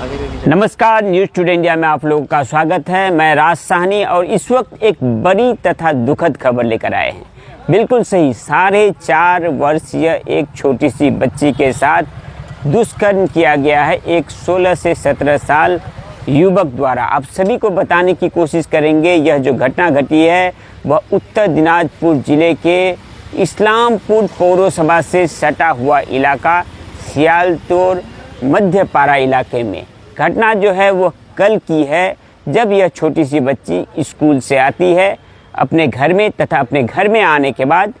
नमस्कार news today India में आप लोगों का स्वागत है। मैं राज साहनी और इस वक्त एक बड़ी तथा दुखद खबर लेकर आए हैं। बिल्कुल सही, साढ़े चार वर्षीय एक छोटी सी बच्ची के साथ दुष्कर्म किया गया है। एक 16 से 17 साल युवक द्वारा। आप सभी को बताने की कोशिश करेंगे, यह जो घटना घटी है, वह उत्तर दिनाजपुर ज़िले के इस्लामपुर पौरसभा से सटा हुआ इलाका सियालतोर मध्यपारा इलाके में। घटना जो है वो कल की है, जब यह छोटी सी बच्ची स्कूल से आती है, अपने घर में तथा अपने घर में आने के बाद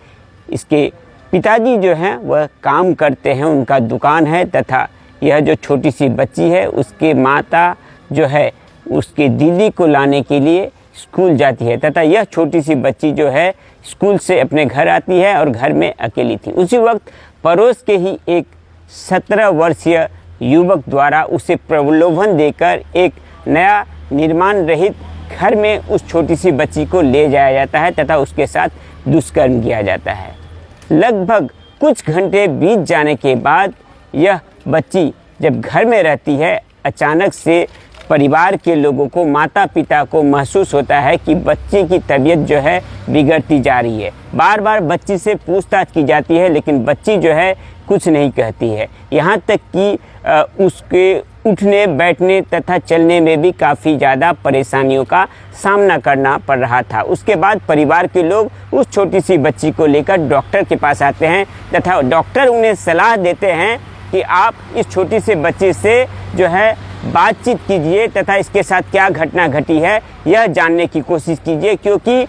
इसके पिताजी जो हैं, वह काम करते हैं, उनका दुकान है, तथा यह जो छोटी सी बच्ची है, उसके माता जो है, उसके दीदी को लाने के लिए स्कूल जाती है, तथा यह छोटी सी बच्ची जो है, स्कूल से अपने घर आती है और घर में अकेली थी। उसी वक्त पड़ोस के ही एक सत्रह वर्षीय युवक द्वारा उसे प्रलोभन देकर एक नया निर्माण रहित घर में उस छोटी सी बच्ची को ले जाया जाता है तथा उसके साथ दुष्कर्म किया जाता है। लगभग कुछ घंटे बीत जाने के बाद यह बच्ची जब घर में रहती है, अचानक से परिवार के लोगों को माता पिता को महसूस होता है कि बच्चे की तबीयत जो है बिगड़ती जा रही है। बार बार बच्ची से पूछताछ की जाती है, लेकिन बच्ची जो है कुछ नहीं कहती है। यहाँ तक कि उसके उठने, बैठने तथा चलने में भी काफ़ी ज़्यादा परेशानियों का सामना करना पड़ रहा था। उसके बाद परिवार के लोग उस छोटी सी बच्ची को लेकर डॉक्टर के पास आते हैं तथा डॉक्टर उन्हें सलाह देते हैं कि आप इस छोटी सी बच्ची से जो है बातचीत कीजिए तथा इसके साथ क्या घटना घटी है, यह जानने की कोशिश कीजिए, क्योंकि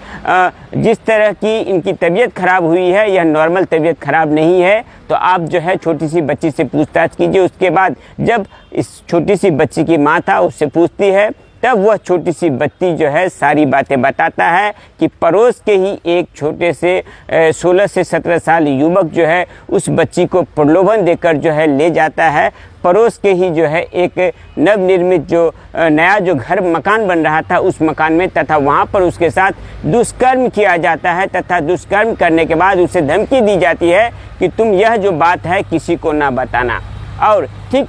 जिस तरह की इनकी तबीयत खराब हुई है, यह नॉर्मल तबीयत खराब नहीं है तो आप जो है छोटी सी बच्ची से पूछताछ कीजिए। उसके बाद जब इस छोटी सी बच्ची की माँ था, उससे पूछती है तब वह छोटी सी बच्ची जो है सारी बातें बताता है कि पड़ोस के ही एक छोटे से सोलह से सत्रह साल युवक जो है उस बच्ची को प्रलोभन देकर जो है ले जाता है। पड़ोस के ही जो है एक नवनिर्मित जो नया जो घर मकान बन रहा था उस मकान में तथा वहाँ पर उसके साथ दुष्कर्म किया जाता है तथा दुष्कर्म करने के बाद उसे धमकी दी जाती है कि तुम यह जो बात है किसी को ना बताना। और ठीक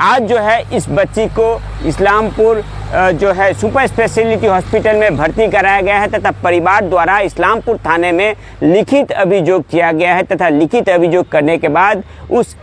आज जो है इस बच्ची को इस्लामपुर जो है सुपर स्पेशलिटी हॉस्पिटल में भर्ती कराया गया है तथा परिवार द्वारा इस्लामपुर थाने में लिखित अभियोग किया गया है तथा लिखित अभियोग करने के बाद उस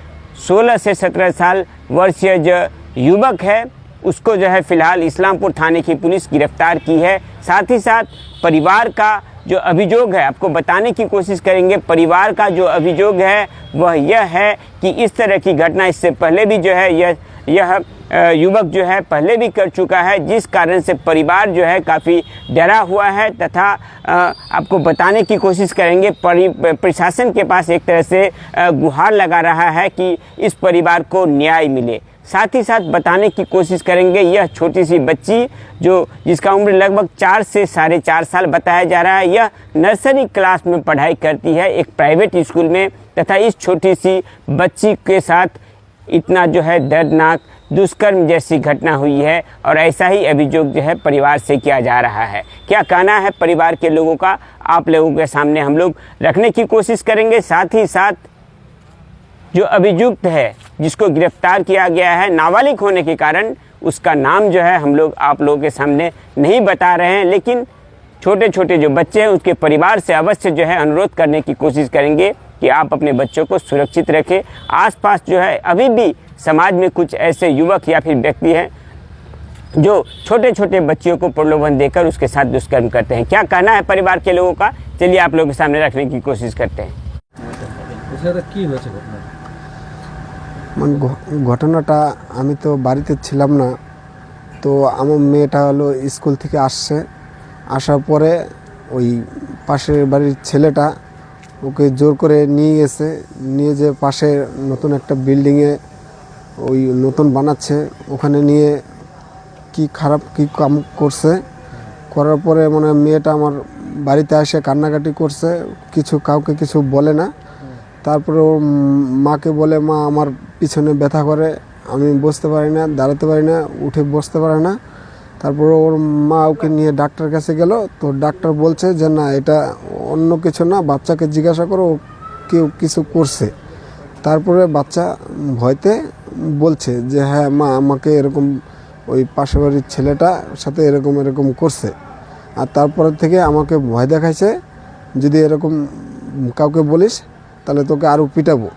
16 से 17 साल वर्षीय जो युवक है, उसको जो है फ़िलहाल इस्लामपुर थाने की पुलिस गिरफ़्तार की है। साथ ही साथ परिवार का जो अभियोग है, आपको बताने की कोशिश करेंगे, परिवार का जो अभियोग है, वह यह है कि इस तरह की घटना, इससे पहले भी जो है यह यह युवक जो है पहले भी कर चुका है, जिस कारण से परिवार जो है काफ़ी डरा हुआ है तथा आपको बताने की कोशिश करेंगे, परि प्रशासन के पास एक तरह से गुहार लगा रहा है कि इस परिवार को न्याय मिले। साथ ही साथ बताने की कोशिश करेंगे, यह छोटी सी बच्ची जो, जिसका उम्र लगभग चार से साढ़े चार साल बताया जा रहा है, यह नर्सरी क्लास में पढ़ाई करती है, एक प्राइवेट स्कूल में, तथा इस छोटी सी बच्ची के साथ इतना जो है दर्दनाक दुष्कर्म जैसी घटना हुई है और ऐसा ही अभियोग जो है परिवार से किया जा रहा है। क्या कहना है परिवार के लोगों का? आप लोगों के सामने हम लोग रखने की कोशिश करेंगे। साथ ही साथ जो अभियुक्त है, जिसको गिरफ़्तार किया गया है, नाबालिग होने के कारण उसका नाम जो है हम लोग आप लोगों के सामने नहीं बता रहे हैं। लेकिन छोटे छोटे जो बच्चे हैं उसके परिवार से अवश्य जो है अनुरोध करने की कोशिश करेंगे कि आप अपने बच्चों को सुरक्षित रखें। आसपास जो है अभी भी समाज में कुछ ऐसे युवक या फिर व्यक्ति हैं जो छोटे छोटे बच्चियों को प्रलोभन देकर उसके साथ दुष्कर्म करते हैं क्या कहना है परिवार के लोगों का चलिए आप लोगों के सामने रखने की कोशिश करते हैं এর সাথে কি হয়েছে ঘটনা মানে ঘ- ঘটনাটা আমি তো বাড়িতে ছিলাম না তো আমার মেয়েটা হলো স্কুল থেকে আসছে আসার পরে ওই পাশের বাড়ির ছেলেটা ওকে জোর করে নিয়ে গেছে নিয়ে যে পাশে নতুন একটা বিল্ডিংয়ে ওই নতুন বানাচ্ছে, ওখানে নিয়ে কি খারাপ, কি কাম করছে। করার পরে মানে মেয়েটা আমার বাড়িতে আসে, কান্নাকাটি করছে, কিছু কাউকে কিছু বলে না। তারপরে ওর মাকে বলে, মা, আমার পিছনে ব্যথা করে, আমি বসতে পারি না, দাঁড়াতে পারি না, উঠে বসতে পারে না। তারপরে ওর মা ওকে নিয়ে ডাক্তার কাছে গেল। তো ডাক্তার বলছে যে, না, এটা অন্য কিছু না, বাচ্চাকে জিজ্ঞাসা করো, কেউ কিছু করছে। তারপরে বাচ্চা ভয়তে বলছে যে হ্যাঁ মা আমাকে এরকম ওই পাশের বাড়ির ছেলেটা সাথে এরকম এরকম করছে। আর তারপরে থেকে আমাকে ভয় দেখাইছে যদি এরকম কাউকে বলিস তাহলে তোকে আরও পিটাবো।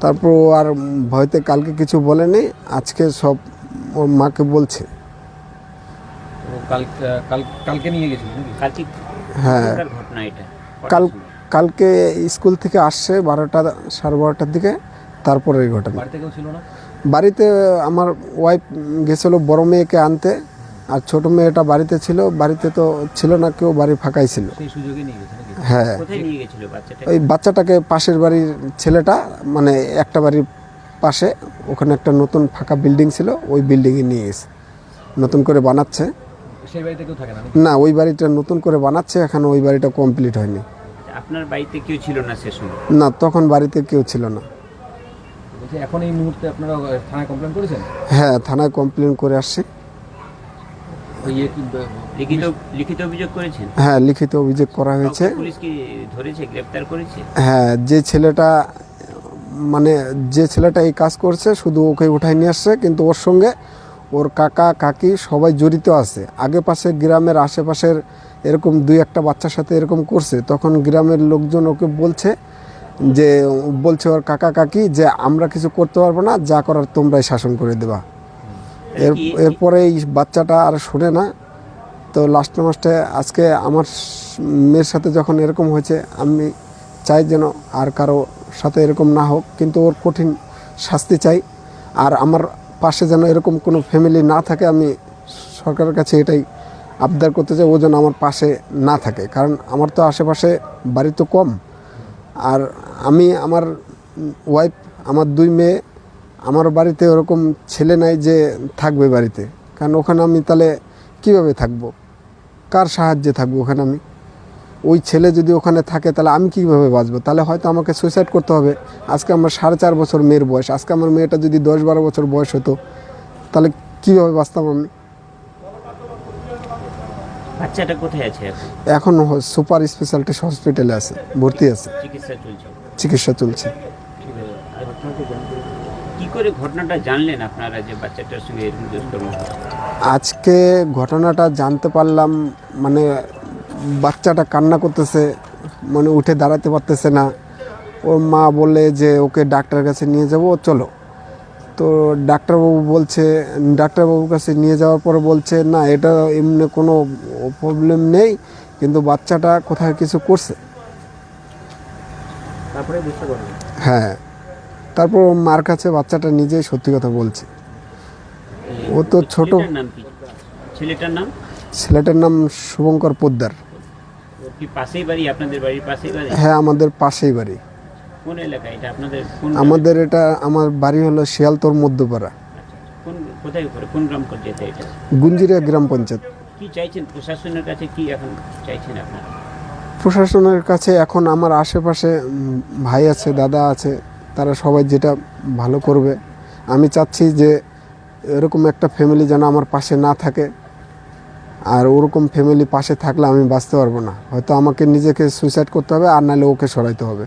তারপর ও আর ভয়তে কালকে কিছু বলেনি আজকে সব ওর মাকে বলছে। ও কাল কাল কালকে নিয়ে কালকে। হ্যাঁ। ঘটনা এটা। কাল কালকে স্কুল থেকে আসছে বারোটা সাড়ে বারোটার দিকে। তারপরে এই ঘটনা। বাড়িতে কেউ ছিল না? বাড়িতে আমার ওয়াইফ গেছিল বড় মেয়েকে আনতে আর ছোট মেয়েটা বাড়িতে ছিল বাড়িতে তো ছিল না কেউ বাড়ি ফাঁকাই ছিল। হ্যাঁ। ওই বাচ্চাটাকে পাশের বাড়ির ছেলেটা মানে একটা বাড়ির পাশে ওখানে একটা নতুন ফাঁকা বিল্ডিং ছিল ওই বিল্ডিংয়ে নিয়ে গেছে। নতুন করে বানাচ্ছে। না না ওই বাড়িটা নতুন করে বানাচ্ছে এখন ওই বাড়িটা কমপ্লিট হয়নি। আপনার বাড়িতে কেউ ছিল না সে সময়? না তখন বাড়িতে কেউ ছিল না। এখন এই মুহূর্তে আপনারা থানায় কমপ্লেন করেছেন? হ্যাঁ থানায় কমপ্লেন করে আসছি। ইয়ে লিখিত লিখিত অভিযোগ করেছেন? হ্যাঁ লিখিত অভিযোগ করা হয়েছে। পুলিশ কি ধরেছে গ্রেফতার করেছে? হ্যাঁ যে ছেলেটা মানে যে ছেলেটা এই কাজ করছে শুধু ওকে উঠাই নিয়ে আসছে কিন্তু ওর সঙ্গে ওর কাকা কাকি সবাই জড়িত আছে। আগে পাশে গ্রামের আশেপাশের এরকম দুই একটা বাচ্চার সাথে এরকম করছে তখন গ্রামের লোকজন ওকে বলছে যে বলছে ওর কাকা কাকি যে আমরা কিছু করতে পারব না যা করার তোমরাই শাসন করে দেবা। এর এরপরে এই বাচ্চাটা আর শোনে না। তো লাস্টে মাস্টে আজকে আমার মেয়ের সাথে যখন এরকম হয়েছে আমি চাই যেন আর কারও সাথে এরকম না হোক কিন্তু ওর কঠিন শাস্তি চাই। আর আমার পাশে যেন এরকম কোনো ফ্যামিলি না থাকে আমি সরকারের কাছে এটাই আবদার করতে চাই ও যেন আমার পাশে না থাকে। কারণ আমার তো আশেপাশে বাড়ি তো কম। আর আমি আমার ওয়াইফ আমার দুই মেয়ে আমার বাড়িতে ওরকম ছেলে নাই যে থাকবে বাড়িতে। কারণ ওখানে আমি তাহলে কীভাবে থাকব? কার সাহায্যে থাকব ওখানে আমি? ওই ছেলে যদি ওখানে থাকে তাহলে আমি কীভাবে বাঁচবো? তাহলে হয়তো আমাকে সুইসাইড করতে হবে। আজকে আমার সাড়ে চার বছর মেয়ের বয়স। আজকে আমার মেয়েটা যদি দশ বারো বছর বয়স হতো তাহলে কীভাবে বাঁচতাম আমি? বাচ্চাটা কোথায় আছে এখন? সুপার স্পেশালিটি হসপিটালে আছে ভর্তি আছে। চিকিৎসা চলছে। চিকিৎসা চলছে ঘটনাটা জানলেন আপনারা যে বাচ্চাটার সঙ্গে এরকম দুষ্কর্ম হয়েছে? আজকে ঘটনাটা জানতে পারলাম মানে বাচ্চাটা কান্না করতেছে মানে উঠে দাঁড়াতে পারতেছে না। ওর মা বলে যে ওকে ডাক্তারের কাছে নিয়ে যাব চলো। তো ডাক্তারবাবু বলছে ডাক্তারবাবুর কাছে নিয়ে যাওয়ার পরে বলছে না এটা এমনি কোনো প্রবলেম নেই কিন্তু বাচ্চাটা কোথায় কিছু করছে? তারপরে বুঝতে পারবেন হ্যাঁ তারপর মার কাছে বাচ্চাটা নিজেই সত্যি কথা বলছে। ও তো ছোট। ছেলেটার নাম কি? ছেলেটার নাম? ছেলেটার নাম শুভঙ্কর পোদ্দার। কি পাশেই বাড়ি? আপনাদের বাড়ির পাশেই বাড়ি? হ্যাঁ আমাদের পাশেই বাড়ি। কোন এলাকা এটা? আপনাদের কোন আমাদের এটা আমার বাড়ি হলো শিয়ালতর মধ্যপাড়া। কোন কোথায় করে কোন গ্রাম পর্যায়ে এটা? গুঞ্জিরিয়া গ্রাম পঞ্চায়েত। কি চাইছেন? প্রশাসনের কাছে কি এখন চাইছেন আপনারা? প্রশাসনের কাছে এখন আমার আশেপাশে ভাই আছে, দাদা আছে, তারা সবাই যেটা ভালো করবে। আমি চাচ্ছি যে এরকম একটা ফ্যামিলি যেন আমার পাশে না থাকে। আর ওরকম ফ্যামিলি পাশে থাকলে আমি বাঁচতে পারব না। হয়তো আমাকে নিজেকে সুইসাইড করতে হবে, আর নাহলে ওকে সরাইতে হবে।